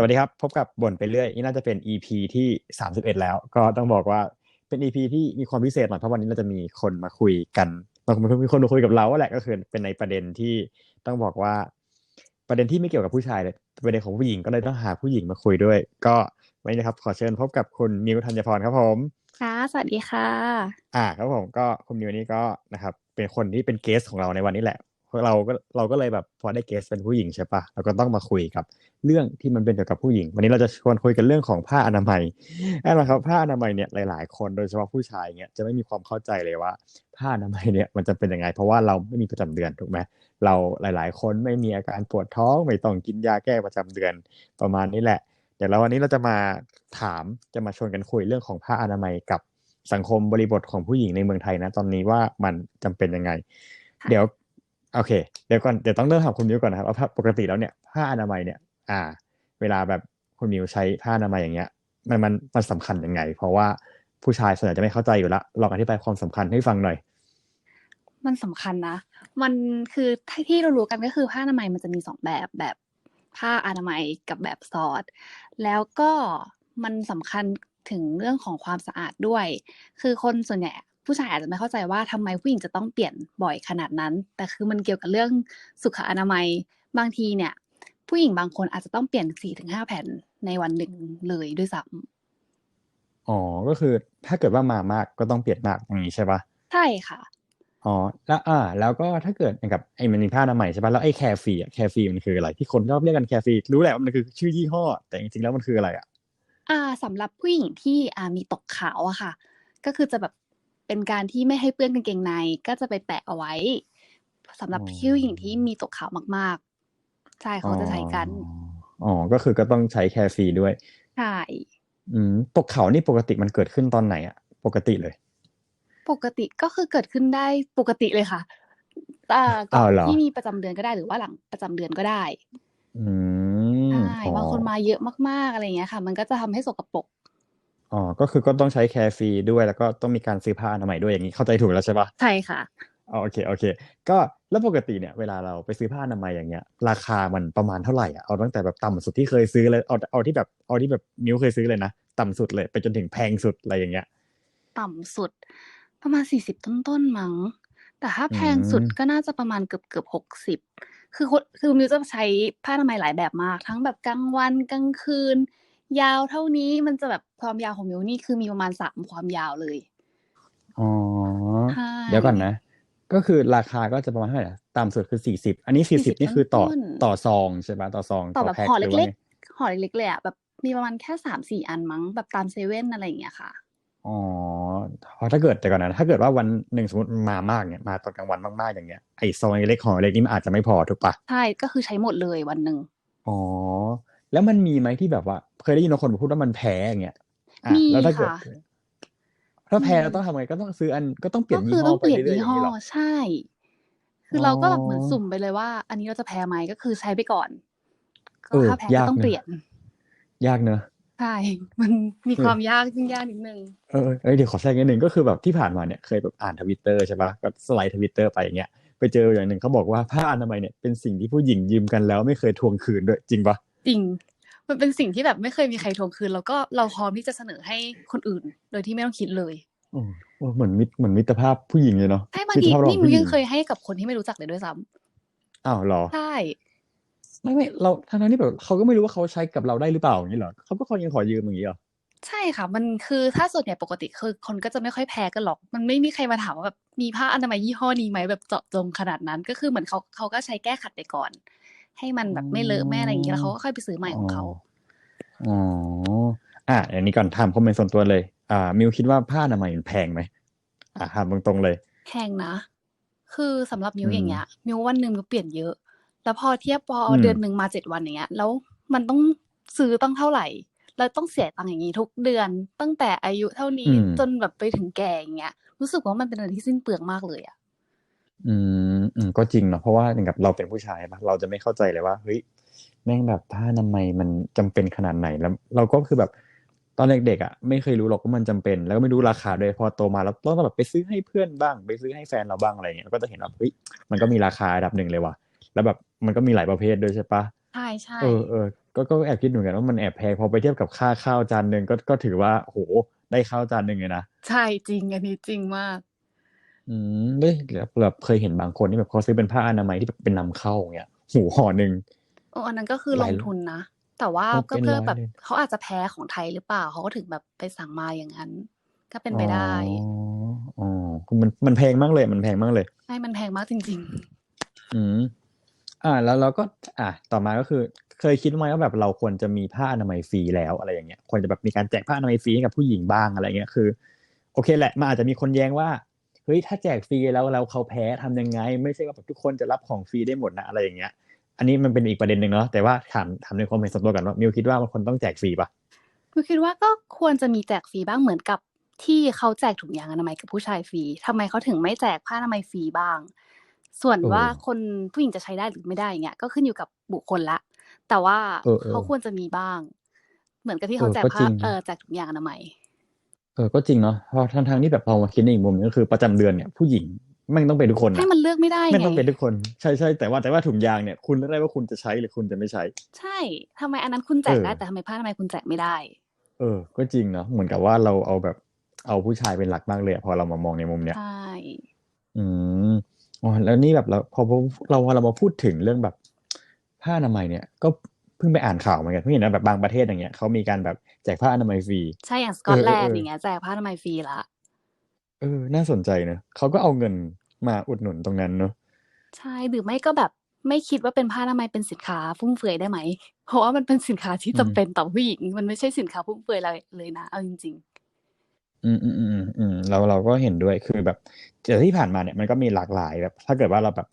สวัสดีครับ พบกับบ่นไปเรื่อย นี่น่าจะเป็น EP ที่สามสิบเอ็ดแล้ว ก็ต้องบอกว่าเป็น EP ที่มีความพิเศษหน่อยเพราะวันนี้เราจะมีคนมาคุยกันบางคนมีคนมาคุยกับเราแหละก็คือเป็นในประเด็นที่ต้องบอกว่า ประเด็นที่ไม่เกี่ยวกับผู้ชายเลยประเด็นของผู้หญิงก็เลยต้องหาผู้หญิงมาคุยด้วย ก็วันนี้นะครับขอเชิญพบกับคุณมิวธัญพรครับผมค่ะสวัสดีค่ะ อ่าครับผมก็คุณมิวนี่ก็นะครับ เป็นคนที่เป็นเกสของเราในวันนี้แหละ เราก็เราก็เลยแบบพอได้เกสเป็นผู้หญิงใช่ปะเราก็ต้องมาคุยกับเรื่องที่มันเป็นเกี่ยวกับผู้หญิง วันนี้เราจะชวนคุยกันเรื่องของผ้าอนามัยนั่นแหละครับผ้าอนามัยเนี่ยหลาย ๆ คนโดยเฉพาะผู้ชายเนี่ยจะไม่มีความเข้าใจเลยว่า ผ้าอนามัยเนี่ยมันจะเป็นยังไง เพราะว่าเราไม่มีประจำเดือนถูกไหมเราหลาย ๆ คนไม่มีอาการปวดท้องไม่ต้องกินยาแก้ประจำเดือนประมาณนี้แหละ เดี๋ยวเราวันนี้เราจะมาถามจะมาชวนกันคุยเรื่องของผ้าอนามัยกับสังคมบริบทของผู้หญิงในเมืองไทยนะ ตอนนี้ว่ามันจำเป็นยังไง เดี๋ยว โอเค เดี๋ยวก่อนเดี๋ยวต้องเริ่มถามคุณมิวก่อนนะครับว่าปกติแล้วเนี่ยผ้าอนามัยเนี่ย อ่า เวลาแบบคุณมิวใช้ผ้าอนามัยอย่างเงี้ย มันมันมันสำคัญยังไง เพราะว่าผู้ชายส่วนใหญ่จะไม่เข้าใจอยู่ละลองอธิบายความสำคัญให้ฟังหน่อย มันสำคัญนะ มันคือที่เรารู้กันก็คือผ้าอนามัยมันจะมีสองแบบแบบผ้าอนามัยกับแบบซอสแล้วก็มันสำคัญถึงเรื่องของความสะอาดด้วย คือคนส่วนใหญ่ ผู้ชายอาจจะไม่เข้าใจว่าทำไมผู้หญิงจะต้องเปลี่ยนบ่อยขนาดนั้น แต่คือมันเกี่ยวกับเรื่องสุขอนามัยบางทีเนี่ย ผู้หญิงบางคนอาจจะต้องเปลี่ยนสี่ถึงห้าแผ่นในวันหนึ่งเลยด้วยซ้ำอ๋อก็คือถ้าเกิดว่ามามากก็ต้องเปลี่ยนมากอย่างนี้ใช่ปะใช่ค่ะอ๋อแล้วอ่า แล้วก็ถ้าเกิดอย่างกับไอ้มันมีผ้าอนามัยใช่ปะแล้วไอ้แคร์ฟรีอะแคร์ฟรีมันคืออะไรที่คนชอบเรียกกันแคร์ฟรีรู้แหละว่ามันคือชื่อยี่ห้อ แต่จริงๆแล้วมันคืออะไรอะอ่าสำหรับผู้หญิงที่อ่ามีตกขาวอะค่ะ ก็คือจะแบบ เป็นการที่ไม่ให้เปื้อนกางเกงในก็จะไปแปะเอาไว้สำหรับอ๋อผู้หญิงที่มีตกขาวมากๆใช่เขาจะใช้กันอ๋อก็คือก็ต้องใช้แคร์ฟรีด้วยใช่อืมตกเขานี่ปกติมันเกิดขึ้นตอนไหนอะปกติเลย ปกติก็คือเกิดขึ้นได้ปกติเลยค่ะอ่าก่ออ้าวนเหรอที่มีประจำเดือนก็ได้หรือว่าหลังประจำเดือนก็ได้อืมใช่อ๋อบางคนมาเยอะมากๆอะไรอย่างเงี้ยค่ะ มันก็จะทำให้สกปรก อ๋อ ก็คือก็ต้องใช้แคร์ฟรีด้วย แล้วก็ต้องมีการซื้อผ้าอนามัยด้วยอย่างนี้เข้าใจถูกแล้วใช่ปะใช่ค่ะอ๋อโอเคโอเค ก็แล้วปกติเนี่ยเวลาเราไปซื้อผ้าอนามัยอย่างเงี้ย ราคามันประมาณเท่าไหร่อะเอาตั้งแต่แบบต่ำสุดที่เคยซื้อเลยเอาเอาที่แบบเอาที่แบบนิ้วเคยซื้อเลยนะต่ำสุดเลยไปจนถึงแพงสุดอะไรอย่างเงี้ย ต่ำสุด ประมาณสี่สิบต้นๆมั้งแต่ถ้าแพงสุดอืมก็น่าจะประมาณเกือบเกือบหกสิบคือคนคือมิวจะใช้ผ้าอนามัยหลายแบบมาก ทั้งแบบกลางวันกลางคืน ยาวเท่านี้มันจะแบบความยาวของมิวนี่คือมีประมาณสามความยาวเลย อ๋อใช่เดี๋ยวก่อนนะ ก็คือราคาก็จะประมาณเท่าไหร่นะต่ำสุดคือสี่สิบ อันนี้สี่สิบ40นี่คือต่อต้นๆต่อซองใช่ปะต่อซองต่อแบบแพ็คห่อหรือว่าเล็กไงๆห่อเล็กๆเลยอะแบบมีประมาณแค่สามสี่อันมั้งแบบตามเซเว่นอะไรอย่างเงี้ยค่ะ อ๋อเพราะถ้าเกิดแต่ก่อนนะถ้าเกิดว่าวันหนึ่งสมมติมามากเนี่ยมาตอนกลางวันมากๆอย่างเงี้ยไอ้ซองเล็กๆห่อเล็กนี่มันอาจจะไม่พอถูกปะใช่ก็คือใช้หมดเลยวันหนึ่งอ๋อ แล้วมันมีไหมที่แบบว่า เคยได้ยินบางคนพูดว่ามันแพ้อย่างเงี้ยอะมีแล้วถ้าเกิดค่ะถ้าแพ้มีเราต้องทำไงก็ต้องซื้ออันก็ต้องเปลี่ยก็นคืยี่อห้ต้อองไปเปลี่ยนเรื่อยๆอยี่ย่างห้อนี้หรอใช่ คือเราก็แบบเหมือนอ๋อสุ่มไปเลยว่า อันนี้เราจะแพ้ไหมก็คือใช้ไปก่อนเอก็อถ้าแพ้ยาก็กต้องเนอะเปลี่ยน ยากเนอะใช่มันมีเออความยากยุ่งยากนิดนึงเออเอ้ยเดี๋ยวขอแทรกนิดนึงก็คือแบบที่ผ่านมาเนี่ยเคยแบบอ่านทวิตเตอร์ใช่ปะก็สไลด์ทวิตเตอร์ไปอย่างเงี้ยไปเจออย่างหนึ่งเขาบอกว่าผ้าอนามัยเนี่ยเป็นสิ่งที่ผู้หญิงยืมกันแล้วไม่เคยทวงคืนด้วยจริงปะ จริง มันเป็นสิ่งที่แบบไม่เคยมีใครทวงคืน แล้วก็เราพร้อมที่จะเสนอให้คนอื่น โดยที่ไม่ต้องคิดเลยโอ้โอ้เหมือนมิตรเหมือนมิตรภาพผู้หญิงเลยเนาะใช่บางมิตทีรภาพระหว่างนี่มิผู้วหญิยังงเคยให้กับคนที่ไม่รู้จักเลยด้วยซ้ำอ้าวเหรอใช่ไม่ไม่เราทั้งๆที่แบบเขาก็ไม่รู้ว่าเขาใช้กับเราได้หรือเปล่าอย่างนี้เหรอเขาก็คอยยังขอยืมอย่างนี้เหรอใช่ค่ะ มันคือถ้าส่วนใหญ่ปกติคือคนก็จะไม่ค่อยแพ้กันหรอก มันไม่มีใครมาถามว่าแบบมีผ้าอนามัยยี่ห้อนี้ไหมแบบเจาะจงขนาดนั้น ก็คือเหมือนเขาเขาก็ใช้แก้ขัดไปก่อน ให้มันแบบไม่เลอะไม่อะไรอย่างเงี้ยแล้วเขาก็ค่อยไปซื้อใหม่ของเขาอ๋ออะอันนี้ก่อนถามคอมเมนต์ส่วนตัวเลย อ่า มิวคิดว่าผ้าอนามัยมันแพงไหมอ่าถามตรงๆเลย แพงนะ คือสำหรับมิวอืมอย่างเงี้ย มิววันหนึ่งมิวเปลี่ยนเยอะ แล้วพอเทียบพออมเดือนหนึ่งมาเจ็ดวันอย่างเงี้ย แล้วมันต้องซื้อตั้งเท่าไหร่ แล้วต้องเสียตังค์อย่างงี้ทุกเดือน ตั้งแต่อายุเท่านี้อืมจนแบบไปถึงแก่อย่างเงี้ย รู้สึกว่ามันเป็นอะไรที่สิ้นเปลืองมากเลยอะ อืมอืมก็จริงเนาะเพราะว่าอย่างกับเราเป็นผู้ชายปะเราจะไม่เข้าใจเลยว่าเฮ้ยแม่งแบบผ้าอนามัยมันจำเป็นขนาดไหนแล้ว เราก็คือแบบตอนเด็กๆอะไม่เคยรู้หรอกว่ามันจำเป็น แล้วก็ไม่รู้ราคาด้วยพอโตมาแล้วต้องแบบไปซื้อให้เพื่อนบ้าง ไปซื้อให้แฟนเราบ้างอะไรเงี้ยเราก็จะเห็นว่าเฮ้ยมันก็มีราคาระดับหนึ่งเลยว่ะแล้วแบบมันก็มีหลายประเภทด้วยใช่ปะ ใช่ใช่ เออเออก็ก็แอบคิดเหมือนกันว่ามันแอบแพงพอไปเทียบกับค่าข้าวจานหนึ่งก็ก็ถือว่าโหได้ข้าวจานหนึ่งเลยนะ ใช่จริงอันนี้จริงมาก อืมเฮ้ยแบบแบบเคยเห็นบางคนที่แบบเขาซื้อเป็นผ้าอนามัยที่แบบเป็นนำเข้าอย่างเงี้ยหูห่อหนึ่งเอออันนั้นก็คือหลลายงทุนนะ แต่ว่าเออก็เป็นเพื่อร้อยแบบเลยเขาอาจจะแพ้ของไทยหรือเปล่าเขาก็ถึงแบบไปสั่งมาอย่างนั้น ก็เป็นไปได้อ๋ออ๋อคือมันมันแพงมากเลย มันแพงมากเลยใช่มันแพงมากจริงอืมอ่า แล้วเราก็ อ่าต่อมาก็คือ เคยคิดไหมว่าแบบเราควรจะมีผ้าอนามัยฟรีแล้วอะไรอย่างเงี้ยควรจะแบบมีการแจกผ้าอนามัยฟรีให้กับผู้หญิงบ้างอะไรเงี้ยคือ โอเคแหละมันอาจจะมีคนแย้งว่า เฮ้ยถ้าแจกฟรีแล้วเราเขาแพ้ทำยังไง ไม่ใช่ว่าแบบทุกคนจะรับของฟรีได้หมดนะอะไรอย่างเงี้ย อันนี้มันเป็นอีกประเด็นหนึ่งเนาะแต่ว่าถามถามในความเห็นส่วนตัวกันว่ามิวคิดว่ามันควรต้องแจกฟรีปะๆคือคิดว่าก็ควรจะมีแจกฟรีบ้างเหมือนกับที่เขาแจกถุงยางอนามัยกับผู้ชายฟรีทำไมเขาถึงไม่แจกผ้าอนามัยฟรีบ้าง ส่วนเออว่าคนผู้หญิงจะใช้ได้หรือไม่ได้อย่างเงี้ยก็ขึ้นอยู่กับบุคคลละ แต่ว่าเออเออเขาควรจะมีบ้าง เหมือนกับที่เอเขาอแจกก็ผ้าจริงเออแจกถุงยางอนามัย เออก็จริงเนาะเพราะทั้งทางๆที่แบบพอมาคิดในอีกมุมนึงก็คือประจำเดือนเนี่ยผู้หญิงแม่งต้องเป็นทุกคนให้นะมันเลือกไม่ได้แม่งไงต้องเป็นทุกคนใช่ใช่แต่ว่าแต่ว่าถุงยางเนี่ยคุณเลือกได้ว่าคุณจะใช้หรือคุณจะไม่ใช้ ใช่ทำไมอันนั้นคุณแจกเออได้แต่ทำไมผ้าอนามัยคุณแจกไม่ได้ เออ ก็จริงเนาะเหมือนกับว่าเราเอาแบบเอาผู้ชายเป็นหลักมากเลยอะพอเรามามองในมุมเนี้ยใช่อืมอ๋อแล้วนี่แบบเราพอพอเราพอเรามาพูดถึงเรื่องแบบผ้าอนามัยเนี่ย ก็ เพิ่งไปอ่านข่าวเหมือนกันเพิ่งเห็นนะแบบบางประเทศอย่างเงี้ยเขามีการแบบแจกผ้าอนามัยฟรีใช่อย่างสกอตแลนด์เออเอออย่างเงี้ยแจกผ้าอนามัยฟรีละเออ น่าสนใจเนอะเขาก็เอาเงินมาอุดหนุนตรงนั้นเนอะใช่หรือไม่ก็แบบไม่คิดว่าเป็นผ้าอนามัยเป็นสินค้าฟุ่มเฟือยได้ไหม เพราะว่ามันเป็นสินค้าที่จำเป็นต่อผู้หญิง มันไม่ใช่สินค้าฟุ่มเฟือยเลยเลยนะ เอาจริงอืมอืมอืมอืมอืมเราเราก็เห็นด้วยคือแบบแต่ที่ผ่านมาเนี่ยมันก็มีหลากหลายแบบ ถ้าเกิดว่าเราแบบ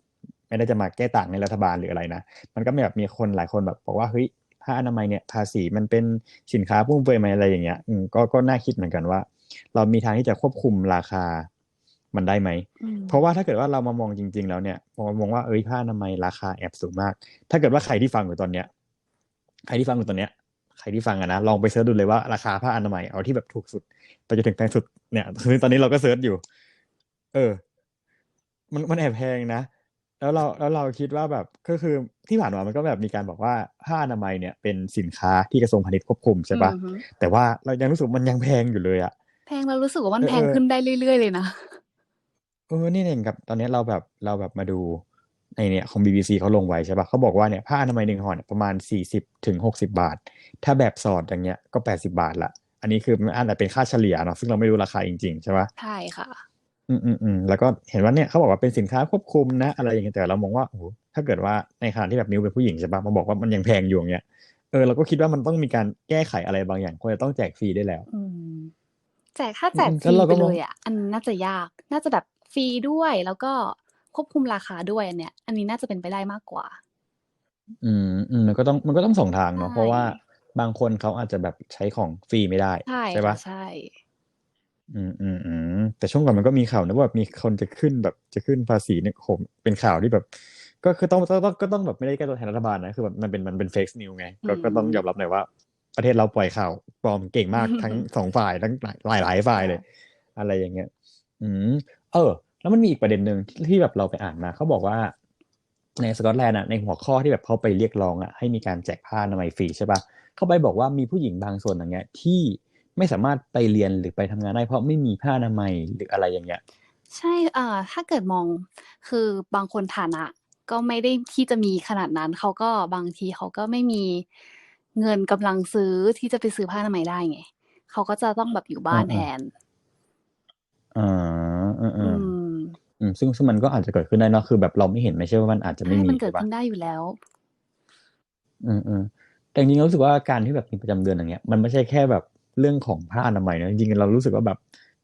ไม่ได้จะมาแก้ต่างในรัฐบาลหรืออะไรนะ มันก็มีแบบมีคนหลายคนแบบบอกว่าเฮ้ยผ้าอนามัยเนี่ยภาษีมันเป็นสินค้าฟุ่มเฟือยไหมอะไรอย่างเงี้ยอืมก็ก็น่าคิดเหมือนกันว่า เรามีทางที่จะควบคุมราคามันได้ไหมๆอืมเพราะว่าถ้าเกิดว่าเรามามองจริง ๆ แล้วเนี่ยมองมองว่าเอ้ยผ้าอนามัยราคาแอบสูงมาก ถ้าเกิดว่าใครที่ฟังอยู่ตอนเนี้ย ใครที่ฟังอยู่ตอนเนี้ย ใครที่ฟังอะนะลองไปเสิร์ชดูเลยว่าราคาผ้าอนามัยเอาที่แบบถูกสุดไปจนถึงแพงสุดเนี่ยคือตอนนี้เราก็เสิร์ชอยู่ เออ มันมันแอบแพงนะ แล้วเราแล้วเราคิดว่าแบบก็คือที่ผ่านมามันก็แบบมีการบอกว่าผ้าอนามัยเนี่ยเป็นสินค้าที่กระทรวงพาณิชย์ควบคุมใช่ปะอือฮึแต่ว่าเรายังรู้สึกมันยังแพงอยู่เลยอะแพงเรารู้สึกว่ามันเออแพงขึ้นได้เรื่อยๆเลยนะเออนี่เองกับตอนนี้เราแบบเราแบบมาดูในเนี่ยของ BBC เขาลงไว้ใช่ปะเขาบอกว่าเนี่ยผ้าอนามัยหนึ่งห่อเนี่ยประมาณสี่สิบถึงหกสิบาท ถ้าแบบสอดอย่างเงี้ยก็แปดสิบาทละอันนี้คือมันอาจจะเป็นค่าเฉลี่ยเนาะซึ่งเราไม่รู้ราคาจริงๆใช่ปะใช่ค่ะ อืมอืมอืมแล้วก็เห็นว่าเนี่ยเขาบอกว่าเป็นสินค้าควบคุมนะ อะไรอย่างเงี้ยแต่เรามองว่าโอ้โหถ้าเกิดว่าในขณะที่แบบมิวเป็นผู้หญิงใช่ปะมาบอกว่ามันยังแพงอยู่อย่างเงี้ยเออเราก็คิดว่ามันต้องมีการแก้ไขอะไรบางอย่างควรจะต้องแจกฟรีได้แล้วอืมแจกถ้าแจกอืมฟแล้วรีเราไปก็มเลองยอะอันน่าจะยาก น่าจะแบบฟรีด้วยแล้วก็ควบคุมราคาด้วยอันเนี้ย อันนี้น่าจะเป็นไปได้มากกว่า อืมอืมมันก็ต้องมันก็ต้องสองทางเนาะใช่เพราะว่าบางคนเขาอาจจะแบบใช้ของฟรีไม่ได้ใช่ใช่ค่ะปะใช่ อืมอืมอืมแต่ช่วงก่อนมันก็มีข่าวนะว่าแบบมีคนจะขึ้นแบบจะขึ้นภาษีเนี่ยโหเป็นข่าวที่แบบ ก็คือต้องต้องต้องก็ต้องแบบไม่ได้แก้ตัวแทนรัฐบาลนะคือแบบมันเป็นมันเป็นเฟกซ์นิวไงก็ก็ต้องยอมรับหน่อยว่า ประเทศเราปล่อยข่าวปลอมเก่งมากทั้งสองฝ่ายทั้งหลายหลายฝ่ายเลย อะไรอย่างเงี้ย อืม เออ แล้วมันมีอีกประเด็นหนึ่งที่ที่แบบเราไปอ่านมาเขาบอกว่า ในสกอตแลนด์อะในหัวข้อที่แบบเขาไปเรียกร้องอะให้มีการแจกผ้าอนามัยฟรีใช่ปะเขาไปบอกว่ามีผู้หญิงบางส่วนอย่างเงี้ย ที่ ไม่สามารถไปเรียนหรือไปทำงานได้เพราะไม่มีผ้าอนามัยหรืออะไรอย่างเงี้ย ใช่เอ่อถ้าเกิดมองคือบางคนฐานะ ก็ไม่ได้ที่จะมีขนาดนั้นเขาก็บางทีเขาก็ไม่มีเงินกำลังซื้อที่จะไปซื้อผ้าอนามัยได้ไงเขาก็จะต้องแบบอยู่บ้านอืมแทนอ่าอืมอือืมมอืมซึ่งซึ่งมันก็อาจจะเกิดขึ้นได้เนอะคือแบบเราไม่เห็นไม่ใช่ว่ามันอาจจะไม่ใช่มีมันเกิดใช่ปะขึ้นได้อยู่แล้ว อืมอืมแต่จริงๆเรารู้สึกว่าการที่แบบมีประจำเดือนอย่างเงี้ย มันไม่ใช่แค่แบบ เรื่องของผ้าอนามัยนะจริงๆเรารู้สึกว่าแบบ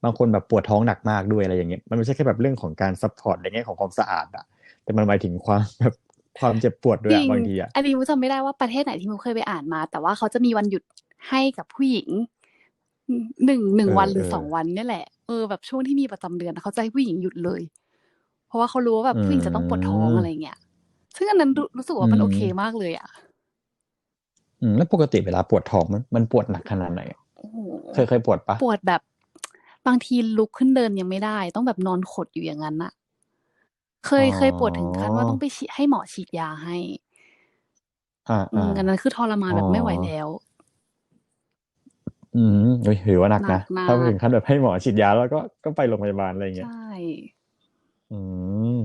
บางคนแบบปวดท้องหนักมากด้วยอะไรอย่างเงี้ยมันไม่ใช่แค่แบบเรื่องของการซัพพอร์ตในแง่ของความสะอาดอะแต่มันหมายถึงความแบบความเจ็บปวดด้วยจริอะงบางทีอะอันนี้มูจำไม่ได้ว่าประเทศไหนที่มูเคยไปอ่านมา แต่ว่าเขาจะมีวันหยุดให้กับผู้หญิงหนึ่งหนึ่งเออวันหรือเออสองวันเนี่ยแหละเออแบบช่วงที่มีประจำเดือนเขาจะให้ผู้หญิงหยุดเลย เพราะว่าเขารู้ว่าแบบผู้หญิงจะต้องปวดท้องอะไรเงี้ยซึ่งอันนั้นรู้รู้สึกว่ามันโอเคมากเลยอะอืมแล้วปกติเวลาปวดท้องมันมันปวดหนักขนาดไหนอะโอ้โห เคยเคยปวดปะปวดแบบบางทีลุกขึ้นเดินยังไม่ได้ ต้องแบบนอนขดอยู่อย่างนั้นอะเคยเคยปวดถึงขั้นว่าต้องไปฉีดให้หมอฉีดยาให้อ่าอือ่ามอันนั้นคือทรมานแบบไม่ไหวอ๋อแล้ว อืมเฮ้ยถือว่าหนักหนันะกมากถ้าถึงขั้นแบบให้หมอฉีดยาแล้วก็ก็ไปโรงพยาบาลอะไรอย่างเงี้ยใช่อืม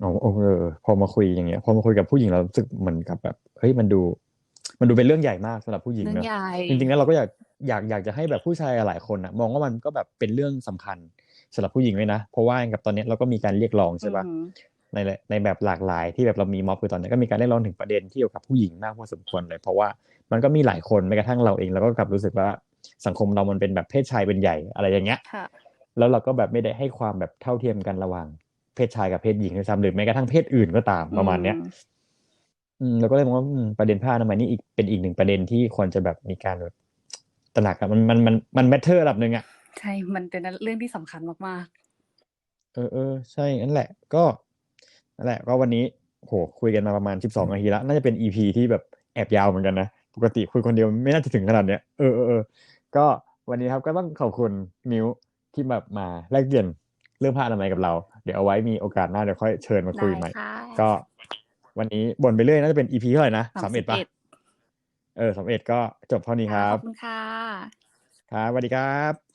โอ้โอ้เออพอมาคุยอย่างเงี้ย พอมาคุยกับผู้หญิงเรารู้สึกเหมือนกับแบบเฮ้ยมันดู มันดูเป็นเรื่องใหญ่มากสำหรับผู้หญิงเรื่องเนอะใหญ่จริงๆแล้วเราก็อยาก อยากอยากจะให้แบบผู้ชายหลายคนอะมองว่ามันก็แบบเป็นเรื่องสำคัญสำหรับผู้หญิงด้วยนะ เพราะว่ากับตอนเนี้ยเราก็มีการเรียกร้องใช่ปะอือหือในในแบบหลากหลายที่แบบเรามีม็อบคือตอนนี้ก็มีการเรียกร้องถึงประเด็นที่เกี่ยวกับผู้หญิงมากพอสมควรเลย เพราะว่ามันก็มีหลายคนแม้กระทั่งเราเองเราก็กลับรู้สึกว่าสังคมเรามันเป็นแบบเพศชายเป็นใหญ่อะไรอย่างเงี้ยค่ะแล้วเราก็แบบไม่ได้ให้ความแบบเท่าเทียมกันระหว่างเพศชายกับเพศหญิงด้วยซ้ำหรือแม้กระทั่งเพศอื่นก็ตามประมาณเนี้ยอืมอืมเราก็เลยมองว่าอืมประเด็นผ้าอนามัยนี่อีกเป็นอีกหนึ่งประเด็นที่ควรจะแบบมีการแบบ ตระหนักอะมันมันมันมันแมทเทอร์ระดับหนึ่งอะใช่ มันเป็นเรื่องที่สำคัญมากเออเออใช่นั่นแหละ ก็นั่นแหละ ก็วันนี้โหคุยกันมาประมาณสิบสองนาทีแล้วน่าจะเป็นอีพีที่แบบแอบยาวเหมือนกันนะปกติคุยคนเดียวไม่น่าจะถึงขนาดเนี้ยเออเออเออก็วันนี้ครับก็ต้องขอบคุณมิวที่แบบมาแลกเปลี่ยนเรื่องผ้าอนามัยกับเรา เดี๋ยวเอาไว้มีโอกาสหน้าเดี๋ยวค่อยเชิญมาๆคุยได้ใหม่ค่ะก็วันนี้บ่นไปเรื่อยน่าจะเป็นอีพีเท่าไหร่นะสาสามมสิเอ็ดบปะ เอ็ดเออสามเอ็ดก็จบเท่านี้คค่ะรัขบอบคุณค่ะ ครับสวัสดีครับ